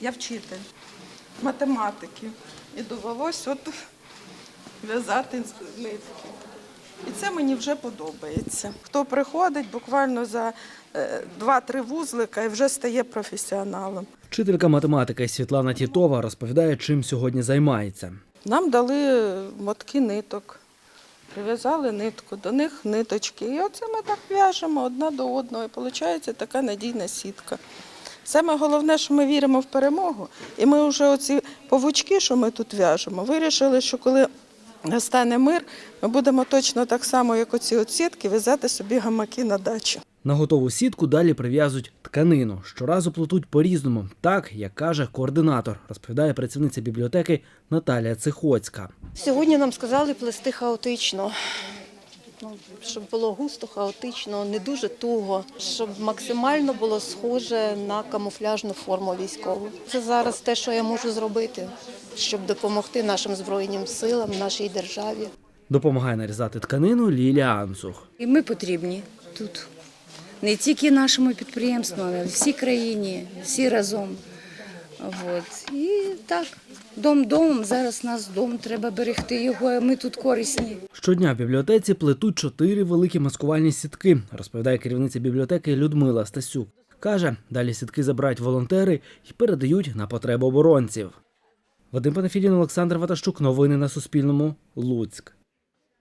Я вчитель математики. І довелось от в'язати нитки. І це мені вже подобається. Хто приходить буквально за е, 2-3 вузлика і вже стає професіоналом. Вчителька математики Світлана Тітова розповідає, чим сьогодні займається. Нам дали мотки ниток, прив'язали нитку, до них ниточки. І оце ми так в'яжемо одна до одного. І виходить така надійна сітка. Саме головне, що ми віримо в перемогу, і ми вже оці павучки, що ми тут в'яжемо, вирішили, що коли настане мир, ми будемо точно так само, як оці от сітки, в'язати собі гамаки на дачу. На готову сітку далі прив'язують тканину. Щоразу плетуть по-різному, так як каже координатор, розповідає працівниця бібліотеки Наталія Цихоцька. Сьогодні нам сказали плести хаотично. Ну, щоб було густо, хаотично, не дуже туго, щоб максимально було схоже на камуфляжну форму військову. Це зараз те, що я можу зробити, щоб допомогти нашим збройним силам, нашій державі. Допомагає нарізати тканину Лілія Анцух. І ми потрібні тут. Не тільки нашому підприємству, але всій країні, всі разом. От. І так, дом домом, зараз нас дом, треба берегти його, ми тут корисні. Щодня в бібліотеці плетуть чотири великі маскувальні сітки, розповідає керівниця бібліотеки Людмила Стасюк. Каже, далі сітки забирають волонтери і передають на потреби оборонців. Вадим Панафідін, Олександр Ватащук. Новини на Суспільному. Луцьк.